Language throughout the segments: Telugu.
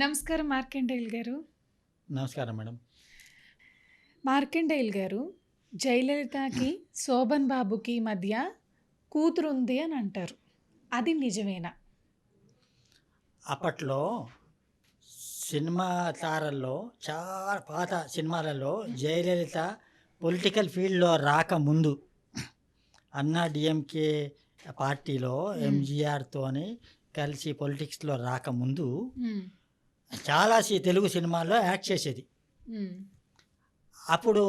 నమస్కారం మార్కండేయులు గారు. నమస్కారం మేడం. మార్కండేయులు గారు జయలలితకి శోభన్ బాబుకి మధ్య కూతురు ఉంది అని అంటారు. అది నిజమేనా? అప్పట్లో సినిమా తారల్లో చాలా పాత సినిమాలలో జయలలిత పొలిటికల్ ఫీల్డ్లో రాకముందు అన్నా డిఎంకే పార్టీలో. ఎంజీఆర్తోని కలిసి పొలిటిక్స్లో రాకముందు చాలా తెలుగు సినిమాల్లో యాక్ట్ చేసేది. అప్పుడు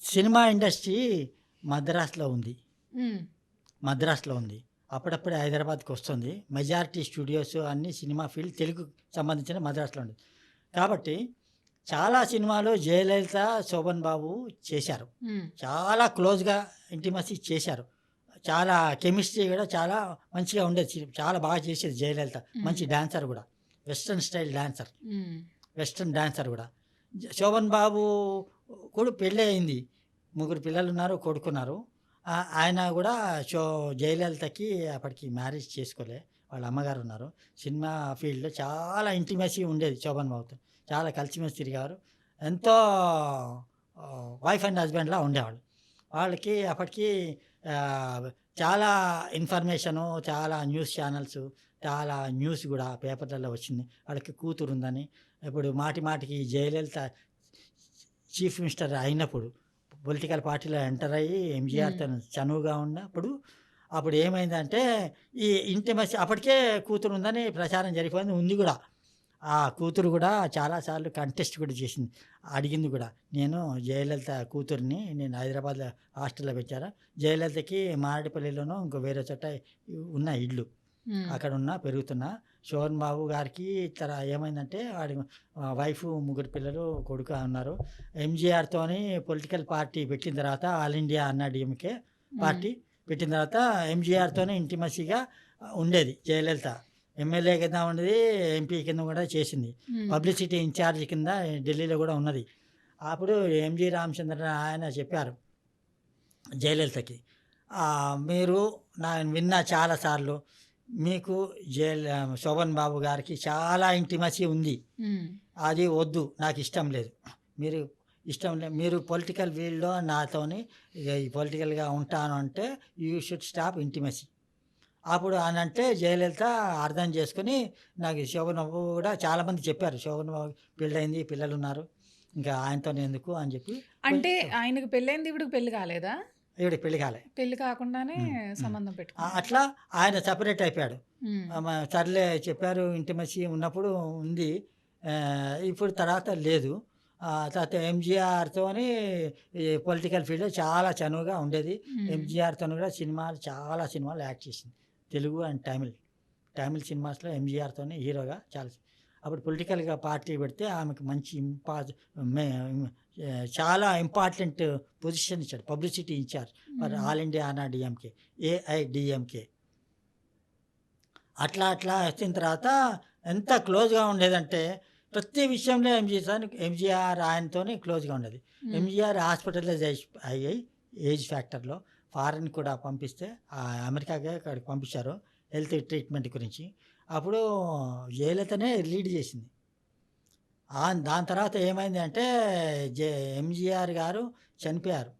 సినిమా ఇండస్ట్రీ మద్రాస్లో ఉంది. మద్రాస్లో ఉంది. అప్పుడప్పుడే హైదరాబాద్కి వస్తుంది. మెజారిటీ స్టూడియోస్ అన్ని సినిమా ఫీల్డ్ తెలుగు సంబంధించిన మద్రాస్లో ఉంది. కాబట్టి చాలా సినిమాలు జయలలిత శోభన్ బాబు చేశారు. చాలా క్లోజ్గా ఇంటిమసీ చేశారు. చాలా కెమిస్ట్రీ కూడా చాలా మంచిగా ఉండేది. చాలా బాగా చేసేది జయలలిత. మంచి డాన్సర్ కూడా. Western style dancer. Western dancer కూడా. శోభన్ బాబు కూడా పెళ్ళి అయింది. ముగ్గురు పిల్లలు ఉన్నారు కొడుకున్నారు. ఆయన కూడా షో జయలలితకి అప్పటికి మ్యారేజ్ చేసుకోలే. వాళ్ళ అమ్మగారు ఉన్నారు. సినిమా ఫీల్డ్లో చాలా ఇంటిమసీ ఉండేది శోభన్ బాబుతో. చాలా కలిసిమెలిసి తిరిగారు ఎంతో వైఫ్ అండ్ హస్బెండ్లా ఉండేవాళ్ళు. వాళ్ళకి అప్పటికి చాలా ఇన్ఫర్మేషను చాలా న్యూస్ ఛానల్స్ చాలా న్యూస్ కూడా పేపర్లలో వచ్చింది. వాళ్ళకి కూతురు ఉందని. ఇప్పుడు మాటి మాటికి జయలలిత చీఫ్ మినిస్టర్ అయినప్పుడు పొలిటికల్ పార్టీలో ఎంటర్ అయ్యి ఎంజీఆర్ తను చనువుగా ఉన్నప్పుడు అప్పుడు ఏమైందంటే ఈ ఇంటిమసి అప్పటికే కూతురు ఉందని ప్రచారం జరిగిపోయింది. ఉంది కూడా. ఆ కూతురు కూడా చాలాసార్లు కంటెస్ట్ కూడా చేసింది. అడిగింది కూడా. నేను జయలలిత కూతుర్ని నేను హైదరాబాద్లో హాస్టల్లో పెట్టారా? జయలలితకి మారేడుపల్లిలోనూ ఇంకో వేరే చోట ఉన్న ఇల్లు ఉమ్, అక్కడ ఉన్న పెరుగుతున్న. శోభన్ బాబు గారికి ఇతర ఏమైందంటే వాడి వైఫ్ ముగ్గురు పిల్లలు కొడుకు ఉన్నారు ఎంజీఆర్తోని పొలిటికల్ పార్టీ పెట్టిన తర్వాత all India Anna DMK party. పెట్టిన తర్వాత ఎంజీఆర్తోనే ఇంటిమసీగా ఉండేది జయలలిత. ఎమ్మెల్యే కింద ఉండేది ఎంపీ కింద కూడా చేసింది. పబ్లిసిటీ ఇన్ఛార్జ్ కింద ఢిల్లీలో కూడా ఉన్నది. అప్పుడు ఎంజి రామచంద్ర ఆయన చెప్పారు జయలలితకి "ఆ, మీరు నేను విన్నా చాలాసార్లు మీకు జయల శోభన్ బాబు గారికి చాలా ఇంటిమసీ ఉంది. అది వద్దు నాకు ఇష్టం లేదు. మీరు ఇష్టం లేదు మీరు పొలిటికల్ ఫీల్డ్లో నాతోని పొలిటికల్గా ఉంటాను అంటే యూ షుడ్ స్టాప్ ఇంటిమసీ. అప్పుడు అని అంటే జయలలిత అర్థం చేసుకుని నాకు శోభన్ బాబు కూడా చాలామంది చెప్పారు శోభన్ బాబు పెళ్ళయింది పిల్లలు ఉన్నారు ఇంకా ఆయనతో ఎందుకు? అని చెప్పి అంటే ఆయనకు పెళ్ళైంది ఇప్పుడు పెళ్ళి కాలేదా? ఈవిడ పెళ్ళి కాలే. పెళ్ళి కాకుండానే సంబంధం ఆ, పెట్టుకున్నా అట్లా ఆయన సపరేట్ అయిపోయాడు. సర్లే చెప్పారు ఇంటిమసీ ఉన్నప్పుడు ఉంది. ఇప్పుడు తర్వాత లేదు. తర్వాత ఎంజీఆర్తోని పొలిటికల్ ఫీల్డ్ చాలా చనువుగా ఉండేది. ఎంజీఆర్తో కూడా సినిమాలు చాలా సినిమాలు యాక్ట్ చేసింది. తెలుగు అండ్ తమిళ్. తమిళ్ సినిమాస్లో ఎంజీఆర్తోనే హీరోగా చాలా అప్పుడు పొలిటికల్గా పార్టీ పెడితే ఆమెకు మంచి ఇంపా చాలా ఇంపార్టెంట్ పొజిషన్ ఇచ్చాడు. Publicity incharge. For all India Anna DMK AIDMK అట్లా అట్లా వచ్చిన తర్వాత ఎంత క్లోజ్గా ఉండేదంటే ప్రతి విషయంలో ఎంజీఆర్ ఎంజీఆర్ ఆయనతోనే క్లోజ్గా ఉండేది. ఎంజీఆర్ హాస్పిటలైజ్ అయ్యాయి. ఏజ్ ఫ్యాక్టర్లో ఫారెన్ కూడా పంపిస్తే ఆ అమెరికాకే అక్కడికి పంపించారు హెల్త్ ట్రీట్మెంట్ గురించి. అప్పుడు జయలలితనే లీడ్ చేసింది. దాని తర్వాత ఏమైంది అంటే జే ఎంజీఆర్ గారు చనిపోయారు.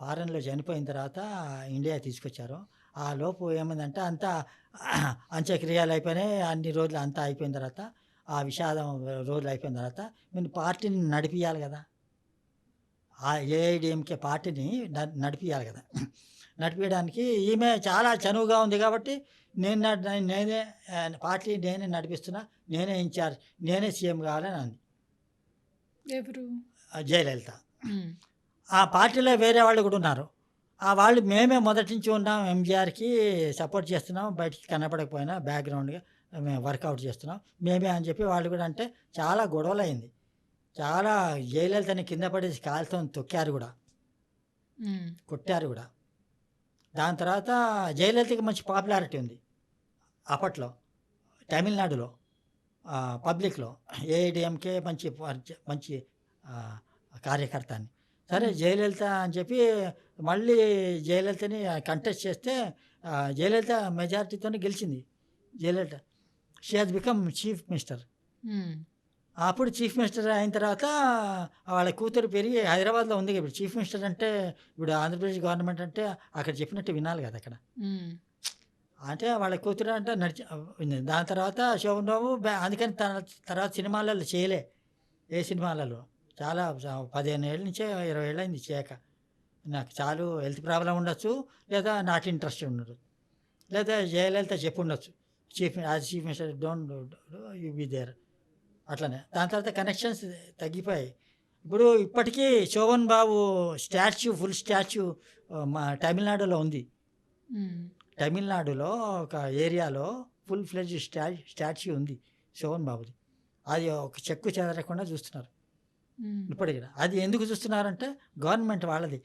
ఫారెన్లో చనిపోయిన తర్వాత ఇండియా తీసుకొచ్చారు. ఆ లోపు ఏమైందంటే అంతా అంత్యక్రియలు అయిపోయినాయి. అన్ని రోజులు అంతా అయిపోయిన తర్వాత ఆ విషాదం రోజులు అయిపోయిన తర్వాత మీరు పార్టీని నడిపియాలి కదా. ఆ ఏఐడిఎంకే పార్టీని న- నడిపియాలి కదా. నడిపించడానికి ఈమె చాలా చనువుగా ఉంది కాబట్టి నేను నేనే పార్టీ నేనే నడిపిస్తున్నా నేనే ఇన్ఛార్జ్ నేనే సీఎం కావాలని అంది. ఎవరు? జయలలిత. ఆ పార్టీలో వేరే వాళ్ళు కూడా ఉన్నారు. ఆ వాళ్ళు మేమే మొదటి నుంచి ఉన్నాం ఎంజీఆర్కి సపోర్ట్ చేస్తున్నాం బయటికి కనపడకపోయినా బ్యాక్గ్రౌండ్గా మేము వర్కౌట్ చేస్తున్నాం. మేమే అని చెప్పి వాళ్ళు కూడా అంటే చాలా గొడవలు అయింది చాలా జయలలితని కింద పడేసి కాలుతో తొక్కారు కూడా. కొట్టారు కూడా. దాని తర్వాత జయలలితకి మంచి పాపులారిటీ ఉంది. అప్పట్లో తమిళనాడులో పబ్లిక్లో ఏఐడిఎంకే మంచి మంచి కార్యకర్త అని సరే జయలలిత అని చెప్పి మళ్ళీ జయలలితని కంటెస్ట్ చేస్తే జయలలిత మెజారిటీతో గెలిచింది. Jayalalitha she has become chief minister. అప్పుడు చీఫ్ మినిస్టర్ అయిన తర్వాత వాళ్ళ కూతురు పెరిగి హైదరాబాద్లో ఉంది. ఇప్పుడు చీఫ్ మినిస్టర్ అంటే ఇప్పుడు ఆంధ్రప్రదేశ్ గవర్నమెంట్ అంటే అక్కడ చెప్పినట్టు వినాలి కదా అక్కడ. అంటే వాళ్ళ కూతురు అంటే నడిచి ఉంది. దాని తర్వాత శోభన్ బాబు అందుకని తన తర్వాత సినిమాలలో చేయలే. ఏ సినిమాలలో? చాలా పదిహేను ఏళ్ళ నుంచే ఇరవై ఏళ్ళు అయింది చేయక. నాకు చాలు హెల్త్ ప్రాబ్లం ఉండొచ్చు లేదా నాట్ ఇంట్రెస్ట్ ఉండదు లేదా జయలలిత చెప్పు ఉండొచ్చు chief as chief minister don't you be there. అట్లనే. దాని తర్వాత కనెక్షన్స్ తగ్గిపోయాయి. ఇప్పుడు ఇప్పటికీ Shobhan Babu statue full statue మా తమిళనాడులో ఉంది. తమిళనాడులో ఒక ఏరియాలో ఫుల్ ఫ్లెడ్జ్ స్టా స్టాచ్యూ ఉంది శోభన్ బాబుది. అది ఒక చెక్కు చెదరకుండా చూస్తున్నారు. ఇప్పటికి. అది ఎందుకు చూస్తున్నారంటే గవర్నమెంట్ వాళ్ళది.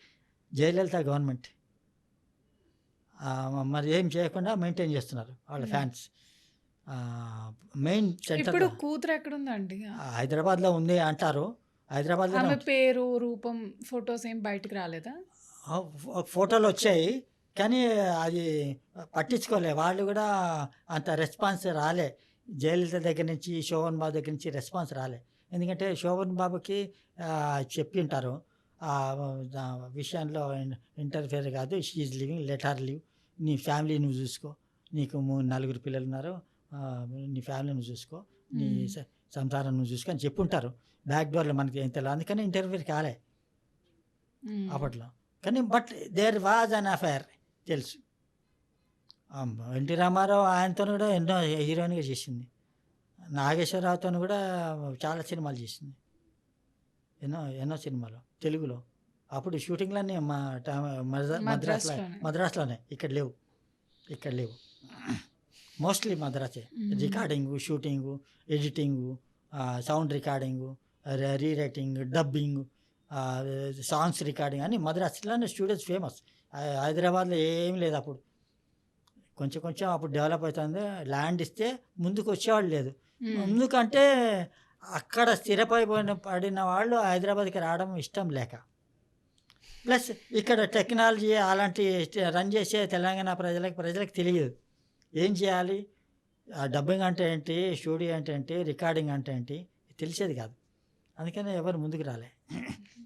జయలలిత గవర్నమెంట్. మరి ఏం చేయకుండా మెయింటైన్ చేస్తున్నారు వాళ్ళ. ఫ్యాన్స్. మెయిన్ సెంటర్ ఇప్పుడు కూతురు ఎక్కడుందండి? హైదరాబాద్లో ఉంది అంటారు. హైదరాబాద్లో పేరు రూపం ఫొటోస్ ఏం బయటకు రాలేదా? ఫోటోలు వచ్చాయి. కానీ అది పట్టించుకోలే. వాళ్ళు కూడా అంత రెస్పాన్స్ రాలే. జయలలిత దగ్గర నుంచి శోభన్ బాబు దగ్గర నుంచి రెస్పాన్స్ రాలే. ఎందుకంటే శోభన్ బాబుకి చెప్పి ఉంటారు విషయంలో ఇంటర్ఫియర్ కాదు. She living let her live నీ ఫ్యామిలీ నువ్వు చూసుకో. నీకు మూడు నలుగురు పిల్లలు ఉన్నారు. నీ ఫ్యామిలీ నువ్వు చూసుకో. నీ సంసారం నువ్వు చూసుకో అని చెప్పుంటారు. బ్యాక్ డోర్లో మనకి ఏం తెలియదు అందుకని ఇంటర్ఫియర్ కాలే. అప్పట్లో. కానీ but there was an affair తెలుసు. ఎన్టీ రామారావు ఆయనతో కూడా ఎన్నో హీరోయిన్గా చేసింది. నాగేశ్వరరావుతో కూడా చాలా సినిమాలు చేసింది. ఎన్నో ఎన్నో సినిమాలు. తెలుగులో. అప్పుడు షూటింగ్లన్నీ మా మద్రాసులో మద్రాసులోనే. ఇక్కడ లేవు. ఇక్కడ లేవు. Mostly మద్రాసే. Recording shooting editing sound recording rewriting dubbing songs recording అని మద్రాసులోనే స్టూడియోస్ ఫేమస్. హైదరాబాద్లో ఏం లేదు అప్పుడు. కొంచెం కొంచెం అప్పుడు డెవలప్ అవుతుంది. ల్యాండ్ ఇస్తే ముందుకు వచ్చేవాళ్ళు లేదు. హ్మ్. ఎందుకంటే అక్కడ స్థిరపడిపోయిన పడిన వాళ్ళు హైదరాబాద్కి రావడం ఇష్టం లేక. ప్లస్ ఇక్కడ టెక్నాలజీ అలాంటి రన్ చేసే తెలంగాణ ప్రజలకు ప్రజలకు తెలియదు. ఏం చేయాలి? డబ్బింగ్ అంటే ఏంటి? స్టూడియో అంటే ఏంటి? రికార్డింగ్ అంటే ఏంటి? తెలిసేది కాదు. అందుకని ఎవరు ముందుకు రాలే.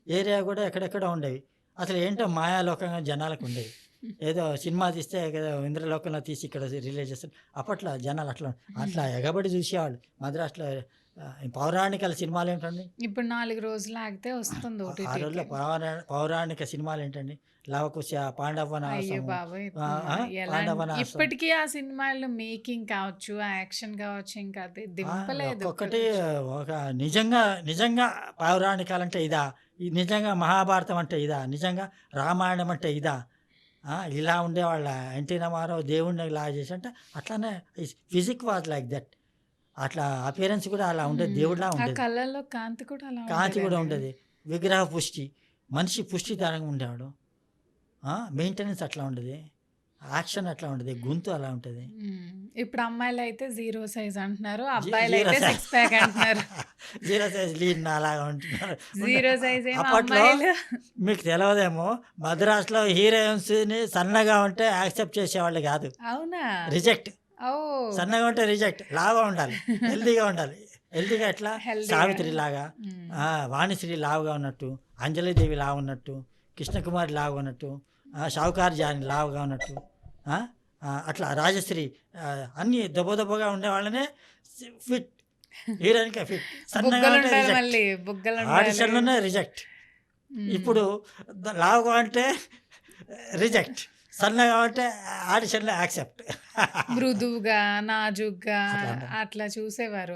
ఏరియా కూడా ఎక్కడెక్కడ ఉండేవి. అసలు ఏంటో మాయాలోకంగా జనాలకు ఉండేవి ఏదో సినిమా తీస్తే ఏదో ఇంద్రలోకంలో తీసి ఇక్కడ రిలీజ్ చేస్తారు. అప్పట్లో జనాలు అట్లా అట్లా ఎగబడి చూసేవాళ్ళు. మద్రాసులో పౌరాణికల సినిమాలు ఏంటండి? ఇప్పుడు నాలుగు రోజులు ఆగితే వస్తుంది ఆ. రోజుల్లో పౌరా పౌరాణిక సినిమాలు ఏంటండి? లవకుశ ఎలా పాండవనాశం. ఇప్పటికీ ఆ సినిమాల్లో మేకింగ్ కావచ్చు యాక్షన్ కావచ్చు ఇంకా దింపలేదు ఒక్కొక్కటి ఒక నిజంగా నిజంగా పౌరాణికాలంటే ఇదా? ఈ నిజంగా మహాభారతం అంటే ఇదా? నిజంగా రామాయణం అంటే ఇదా? ఇలా ఉండేవాళ్ళ ఎన్టీ రామారావు దేవుడిని ఇలా చేసి అంటే అట్లానే ఫిజిక్ వాజ్ లైక్ దట్. అట్లా అపియరెన్స్ కూడా అలా ఉండేది. దేవుడిలా ఉండేది. కళ్ళల్లో కాంతి కూడా అలా కాంతి కూడా. ఉండేది. విగ్రహ పుష్టి మనిషి పుష్టి తరంగా ఉండేవాడు. మెయింటెనెన్స్ అట్లా ఉండేది. యాక్షన్ అట్లా ఉండేది. గొంతు అలా ఉంటుంది. ఇప్పుడు అమ్మాయిలు అయితే జీరో సైజ్ అంటున్నారు అబ్బాయిలు అయితే. సిక్స్ ప్యాక్ అంటున్నారు. జీరో సైజ్ లీన్ అలాగా ఉంటున్నారు. జీరో సైజ్ అప్పట్లో మీకు తెలియదేమో మద్రాసులో హీరోయిన్స్ని సన్నగా ఉంటే యాక్సెప్ట్ చేసేవాళ్ళు కాదు. అవునా? రిజెక్ట్. సన్నగా ఉంటే రిజెక్ట్. లాగా ఉండాలి. హెల్తీగా ఉండాలి. హెల్తీగా ఎట్లా. సావిత్రి లాగా వాణిశ్రీ లావుగా ఉన్నట్టు అంజలిదేవి లావు ఉన్నట్టు కృష్ణకుమారి లావుగా ఉన్నట్టు షావుకార్ జాని లావుగా ఉన్నట్టు అట్లా రాజశ్రీ అన్ని దెబ్బ దెబ్బగా ఉండే వాళ్ళనే ఫిట్ హీరోయిన్గా ఫిట్ సన్నగా ఆడిషన్లోనే రిజెక్ట్. ఇప్పుడు లావుగా అంటే రిజెక్ట్ సన్నగా అంటే ఆడిషన్లో యాక్సెప్ట్ మృదువుగా నాజుగ్గా అట్లా చూసేవారు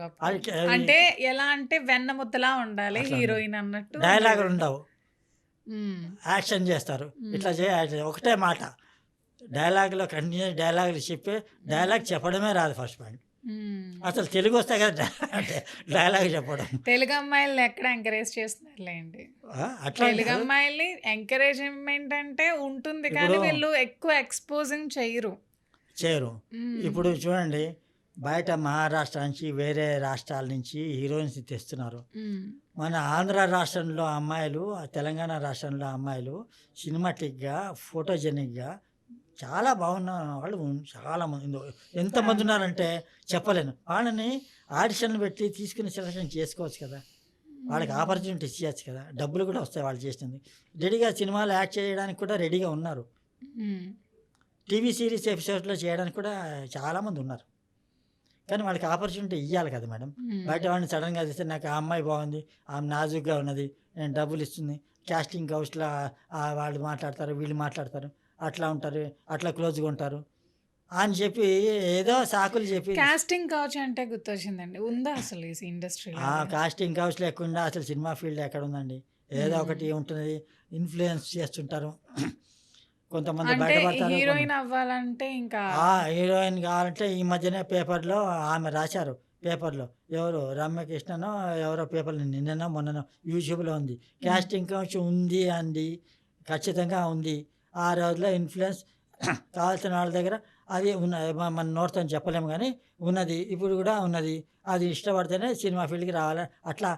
అంటే ఎలా అంటే వెన్న ముద్దలా ఉండాలి హీరోయిన్ అన్నట్టు డైలాగులు ఉండవు. యాక్షన్ చేస్తారు. ఇట్లా చేయాలి ఒకటే మాట. డైలాగులో కంటిన్యూస్ డైలాగులు చెప్పి డైలాగ్ చెప్పడమే రాదు ఫస్ట్ పాయింట్. అసలు తెలుగు వస్తే కదా డైలాగ్ చెప్పడం తెలుగు అమ్మాయిల్ని ఎక్కడ ఎంకరేజ్ చేస్తున్నారులేండి తెలుగు. అమ్మాయిల్ని ఎంకరేజ్మెంట్ అంటే ఉంటుంది కానీ వీళ్ళు ఎక్కువ ఎక్స్పోజింగ్ చేయరు చేయరు. ఇప్పుడు చూడండి బయట మహారాష్ట్ర నుంచి వేరే రాష్ట్రాల నుంచి హీరోయిన్స్ తెస్తున్నారు. మన ఆంధ్ర రాష్ట్రంలో అమ్మాయిలు తెలంగాణ రాష్ట్రంలో అమ్మాయిలు సినిమాటిక్గా ఫోటోజెనిక్గా చాలా బాగున్న వాళ్ళు చాలా మంది. ఎంతమంది ఉన్నారంటే చెప్పలేను. వాళ్ళని ఆడిషన్లు పెట్టి తీసుకుని సెలక్షన్ చేసుకోవచ్చు కదా. వాళ్ళకి ఆపర్చునిటీస్ ఇవ్వచ్చు కదా. డబ్బులు కూడా వస్తాయి వాళ్ళు చేసింది రెడీగా సినిమాలు యాక్ట్ చేయడానికి కూడా రెడీగా ఉన్నారు. టీవీ సిరీస్ ఎపిసోడ్లో చేయడానికి కూడా చాలామంది ఉన్నారు. కానీ వాళ్ళకి ఆపర్చునిటీ ఇవ్వాలి కదా మేడం. బయట వాడిని సడన్గా చూస్తే నాకు ఆ అమ్మాయి బాగుంది ఆమె నాజుగ్గా ఉన్నది నేను డబ్బులు ఇస్తుంది కాస్టింగ్ హౌస్లో వాళ్ళు మాట్లాడతారు వీళ్ళు మాట్లాడతారు. అట్లా ఉంటారు అట్లా క్లోజ్గా ఉంటారు అని చెప్పి ఏదో సాకులు చెప్పి కాస్టింగ్ కౌచ్ అంటే గుర్తొచ్చిందండి. ఉందా అసలు ఈ ఇండస్ట్రీలో ఆ కాస్టింగ్ హౌస్ లేకుండా అసలు సినిమా ఫీల్డ్ ఎక్కడ ఉందండి? ఏదో మ్మ్. ఒకటి ఉంటుంది ఇన్ఫ్లుయెన్స్ చేస్తుంటారు. కొంతమంది బయటపడతారు హీరోయిన్ అవ్వాలంటే ఇంకా హీరోయిన్ కావాలంటే ఈ మధ్యనే పేపర్లో ఆమె రాశారు. పేపర్లో ఎవరు? రమ్యకృష్ణనో ఎవరో పేపర్లో నిన్ననో మొన్ననో యూట్యూబ్లో ఉంది. కాస్టింగ్ కొంచెం ఉంది అంది ఖచ్చితంగా ఉంది. ఆ రోజులో ఇన్ఫ్లుయెన్స్ కావాల్సిన వాళ్ళ దగ్గర అది ఉన్న మన నోటితో చెప్పలేము కానీ ఉన్నది. ఇప్పుడు కూడా ఉన్నది. అది ఇష్టపడితేనే సినిమా ఫీల్డ్కి రావాలి అట్లా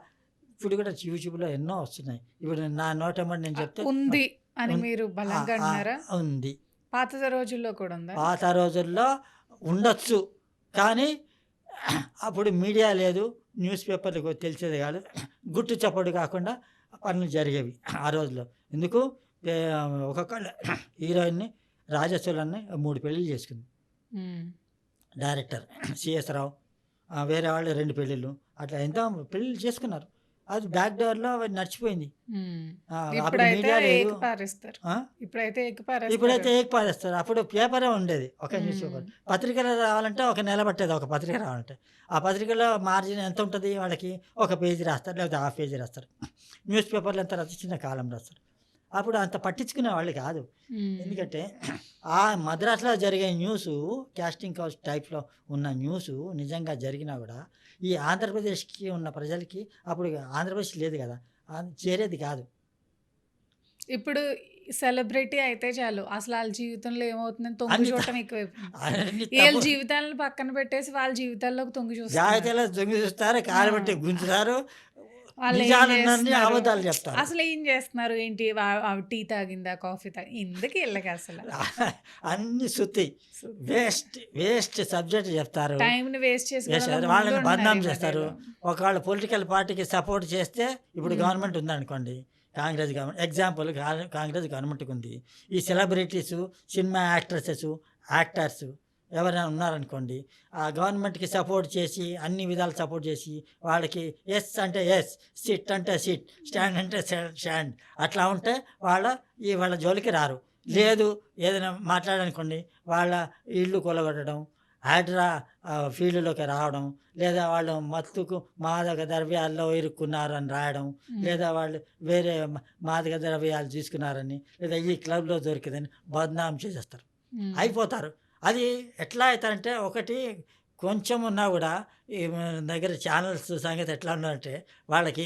ఇప్పుడు కూడా యూట్యూబ్లో ఎన్నో వస్తున్నాయి. ఇప్పుడు నా నోట ఎమ్మటి నేను చెప్తే ఉంది అని మీరు ఉంది. పాత రోజుల్లో కూడా ఉందా? పాత రోజుల్లో ఉండొచ్చు. కానీ అప్పుడు మీడియా లేదు. న్యూస్ పేపర్లకు తెలిసేది కాదు. గుట్టు చప్పుడు కాకుండా పనులు జరిగేవి ఆ రోజుల్లో. ఎందుకు? ఒక్కొక్క హీరోయిన్ని రాజస్వలాన్ని మూడు పెళ్ళిళ్ళు చేసుకుంది. డైరెక్టర్ సిఎస్ రావు వేరే వాళ్ళు రెండు పెళ్ళిళ్ళు. అట్లా ఎంతో పెళ్ళిళ్ళు చేసుకున్నారు. అది బ్యాక్ డోర్లో అది నడిచిపోయింది. ఇప్పుడైతే ఏకపారేస్తారు. అప్పుడు పేపరే ఉండేది. ఒక న్యూస్ పేపర్. పత్రికలు రావాలంటే ఒక నెల పట్టేది ఒక పత్రిక రావాలంటే. ఆ పత్రికలో మార్జిన్ ఎంత ఉంటుంది వాళ్ళకి? ఒక పేజీ రాస్తారు లేకపోతే హాఫ్ పేజీ రాస్తారు. న్యూస్ పేపర్లు ఎంత రాస్తారు? చిన్న కాలం రాస్తారు. అప్పుడు అంత పట్టించుకునే వాళ్ళు కాదు. ఎందుకంటే ఆ మద్రాసులో జరిగే న్యూస్ కాస్టింగ్ కౌచ్ టైప్లో ఉన్న న్యూస్ నిజంగా జరిగినా కూడా ఈ ఆంధ్రప్రదేశ్కి ఉన్న ప్రజలకి అప్పుడు ఆంధ్రప్రదేశ్ లేదు కదా చేరేది కాదు. ఇప్పుడు సెలబ్రిటీ అయితే చాలు. అసలు వాళ్ళ జీవితంలో ఏమవుతుందని తొంగి చూడటం ఎక్కువైపోయింది. అన్ని వీళ్ళ జీవితాలను పక్కన పెట్టేసి వాళ్ళ జీవితాల్లోకి తొంగి చూస్తారు జాగ్రత్తలో దొంగి చూస్తారు కాలు పెట్టి గుంజుతారు. నిజాలన్నీ? అబద్ధాలు చెప్తారు. అసలు ఏం చేస్తున్నారు? ఏంటి? టీ తాగిందా కాఫీ తాగి ఎందుకు వెళ్ళక అసలు? అన్ని సుత్తి వేస్ట్ వేస్ట్ సబ్జెక్ట్ చెప్తారు. టైం వేస్ట్ చేసి వాళ్ళని ఈ చేస్తారు. ఒకవేళ పొలిటికల్ పార్టీకి సపోర్ట్ చేస్తే ఇప్పుడు. గవర్నమెంట్ ఉందనుకోండి. కాంగ్రెస్ గవర్నమెంట్ ఎగ్జాంపుల్ కాంగ్రెస్ గవర్నమెంట్కి ఉంది. ఈ సెలబ్రిటీసు సినిమా యాక్ట్రెసెస్ యాక్టర్స్ ఎవరైనా ఉన్నారనుకోండి ఆ గవర్నమెంట్కి సపోర్ట్ చేసి అన్ని విధాలు సపోర్ట్ చేసి వాళ్ళకి ఎస్ అంటే ఎస్ సిట్ అంటే సిట్ స్టాండ్ అంటే స్టాండ్ అట్లా ఉంటే వాళ్ళ ఈ వాళ్ళ జోలికి రారు లేదు ఏదైనా మాట్లాడనుకోండి వాళ్ళ ఇల్లు కొలగొట్టడం హైడ్రా ఫీల్డ్లోకి రావడం లేదా వాళ్ళు మత్తుకు మాదక ద్రవ్యాల్లో ఇరుక్కున్నారు అని రాయడం. లేదా వాళ్ళు వేరే మాదక ద్రవ్యాలు తీసుకున్నారని లేదా ఈ క్లబ్లో దొరికిందని బదనాం చేసేస్తారు. అయిపోతారు అది ఎట్లా అవుతారంటే ఒకటి కొంచెం ఉన్నా కూడా ఈ దగ్గర ఛానల్స్ సంగతి ఎట్లా ఉన్నారంటే వాళ్ళకి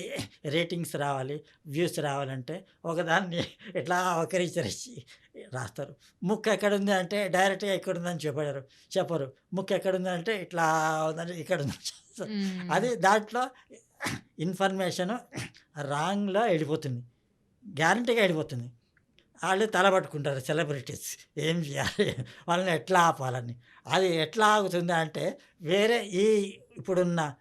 రేటింగ్స్ రావాలి వ్యూస్ రావాలంటే ఒకదాన్ని ఎట్లా ఒకరిచరిచి రాస్తారు ముక్కు ఎక్కడుంది అంటే డైరెక్ట్గా ఎక్కడుందని చెప్పారు చెప్పరు ముక్కు ఎక్కడుంది అంటే ఇట్లా ఉందని ఇక్కడ. మ్మ్. అది దాంట్లో ఇన్ఫర్మేషన్ రాంగ్లో వెళ్ళిపోతుంది గ్యారంటీగా వెళ్ళిపోతుంది వాళ్ళు తలబట్టుకుంటారు సెలబ్రిటీస్. ఏం చేయాలి? వాళ్ళని ఎట్లా ఆపాలని? అది ఎట్లా ఆగుతుంది అంటే వేరే ఈ ఇప్పుడున్న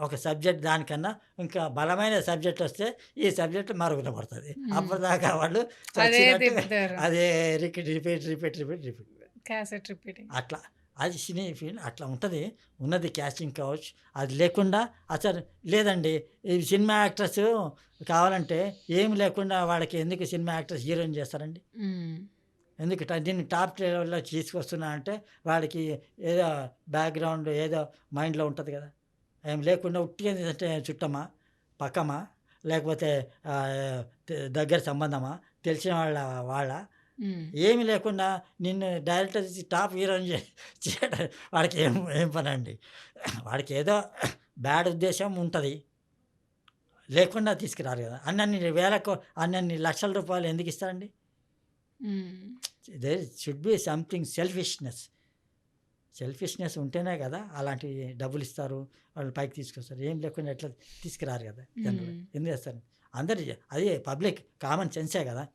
ఒక సబ్జెక్ట్ దానికన్నా ఇంకా బలమైన సబ్జెక్ట్ వస్తే ఈ సబ్జెక్ట్ మరుగున పడుతుంది. అప్పటిదాకా వాళ్ళు అదే repeat repeat repeat repeat repeat. అట్లా. అది సినీ ఫీల్డ్ అట్లా ఉంటుంది. ఉన్నది క్యాస్టింగ్ కౌచ్. అది లేకుండా అసలు లేదండి. ఈ సినిమా యాక్టర్స్ కావాలంటే ఏం లేకుండా వాళ్ళకి ఎందుకు సినిమా యాక్టర్స్ హీరోయిన్ చేస్తారండి? ఎందుకు దీన్ని టాప్ లెవెల్లో తీసుకొస్తున్నా అంటే వాడికి ఏదో బ్యాక్గ్రౌండ్ ఏదో మైండ్లో ఉంటుంది కదా. ఏం లేకుండా ఉట్టిగా అంటే చుట్టమా? పక్కమా? లేకపోతే దగ్గర సంబంధమా? తెలిసిన వాళ్ళ వాళ్ళ ఏమి లేకుండా నిన్ను డైరెక్టర్ టాప్ హీరోని చే- చేయడం వాడికి ఏం ఏం పని అండి వాడికి ఏదో బ్యాడ్ ఉద్దేశం ఉంటుంది. లేకుండా తీసుకురారు కదా. అన్నన్ని వేలకు అన్నన్ని లక్షల రూపాయలు ఎందుకు ఇస్తారండి? There should be something selfishness. Selfishness ఉంటేనే కదా అలాంటి డబ్బులు ఇస్తారు వాళ్ళు పైకి తీసుకొస్తారు. ఏం లేకుండా ఎట్లా తీసుకురారు కదా జనరల్. ఎందుకు చేస్తారు? అందరు అదే పబ్లిక్ కామన్ సెన్సే కదా.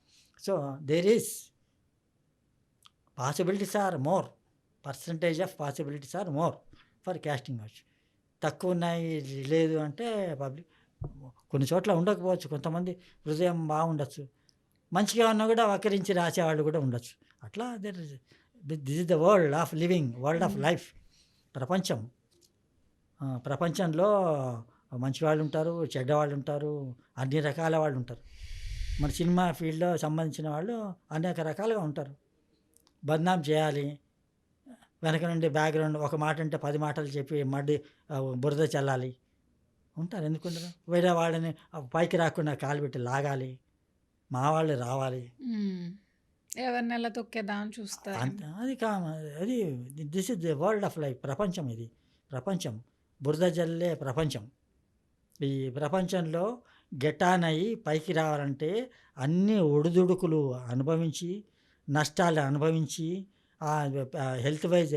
So there is possibilities are more. Percentage of possibilities are more for casting వచ్చి తక్కువ ఉన్నాయి లేదు అంటే పబ్లిక్ కొన్ని చోట్ల ఉండకపోవచ్చు. కొంతమంది హృదయం బాగుండొచ్చు. మంచిగా ఉన్నా కూడా వక్రించి రాసేవాళ్ళు కూడా ఉండొచ్చు. అట్లా there this is the world of living world of. Life ప్రపంచం. ప్రపంచంలో మంచి వాళ్ళు ఉంటారు చెడ్డవాళ్ళు ఉంటారు అన్ని రకాల వాళ్ళు ఉంటారు. మన సినిమా ఫీల్డ్లో సంబంధించిన వాళ్ళు అనేక రకాలుగా ఉంటారు. బద్నాం చేయాలి. వెనక నుండి బ్యాక్గ్రౌండ్ ఒక మాట అంటే పది మాటలు చెప్పి మడ్డి బురద చల్లాలి. ఉంటారు ఎందుకుంటారు? వేరే వాళ్ళని పైకి రాకుండా కాలు పెట్టి లాగాలి. మా వాళ్ళు రావాలి. ఎవరిని ఎలా తొక్కేదా అని చూస్తారు? అది కా అది this is the world of life ప్రపంచం ఇది. ప్రపంచం. బురద జల్లే ప్రపంచం. ఈ ప్రపంచంలో గెటానయ్యి పైకి రావాలంటే అన్ని ఒడిదుడుకులు అనుభవించి నష్టాలు అనుభవించి హెల్త్ వైజ్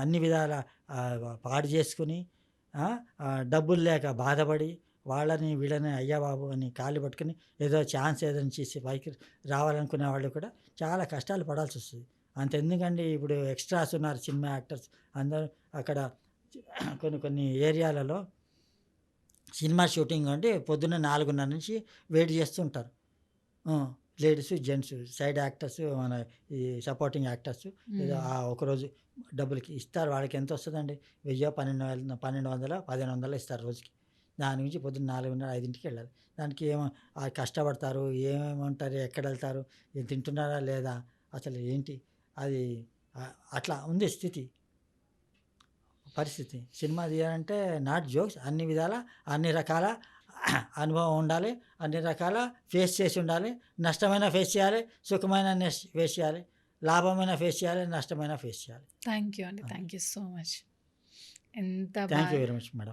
అన్ని విధాల పాడు చేసుకుని డబ్బులు లేక బాధపడి వాళ్ళని వీళ్ళని అయ్యా బాబు అని కాళ్ళు పట్టుకుని ఏదో ఛాన్స్ ఏదైనా చేసి పైకి రావాలనుకునే వాళ్ళు కూడా చాలా కష్టాలు పడాల్సి వస్తుంది. అంత ఎందుకండి ఇప్పుడు ఎక్స్ట్రాస్ ఉన్నారు సినిమా యాక్టర్స్ అందరూ అక్కడ కొన్ని కొన్ని ఏరియాలలో సినిమా షూటింగ్ అంటే పొద్దున్న నాలుగున్నర నుంచి వెయిట్ చేస్తుంటారు లేడీస్ జెంట్స్ సైడ్ యాక్టర్స్ మన ఈ సపోర్టింగ్ యాక్టర్స్ ఏదో. ఆ ఒకరోజు డబ్బులకి ఇస్తారు. వాళ్ళకి ఎంత వస్తుందండి? వెయ్యో పన్నెండు వేల పన్నెండు వందల పదిహేను వందలు ఇస్తారు రోజుకి. దాని నుంచి పొద్దున్న నాలుగున్నర ఐదింటికి వెళ్ళాలి. దానికి ఏమో ఆ కష్టపడతారు ఏమేమంటారు ఎక్కడ వెళ్తారు ఏం తింటున్నారా లేదా అసలు ఏంటి? అది అట్లా ఉంది స్థితి. పరిస్థితి. సినిమా తీయాలంటే నాట్ జోక్స్ అన్ని విధాల అన్ని రకాల అనుభవం ఉండాలి అన్ని రకాల ఫేస్ చేసి ఉండాలి. నష్టమైన ఫేస్ చేయాలి సుఖమైన ఫేస్ చేయాలి. లాభమైన ఫేస్ చేయాలి నష్టమైన ఫేస్ చేయాలి. థ్యాంక్ యూ అండి. థ్యాంక్ యూ సో మచ్ ఎంత thank you very much madam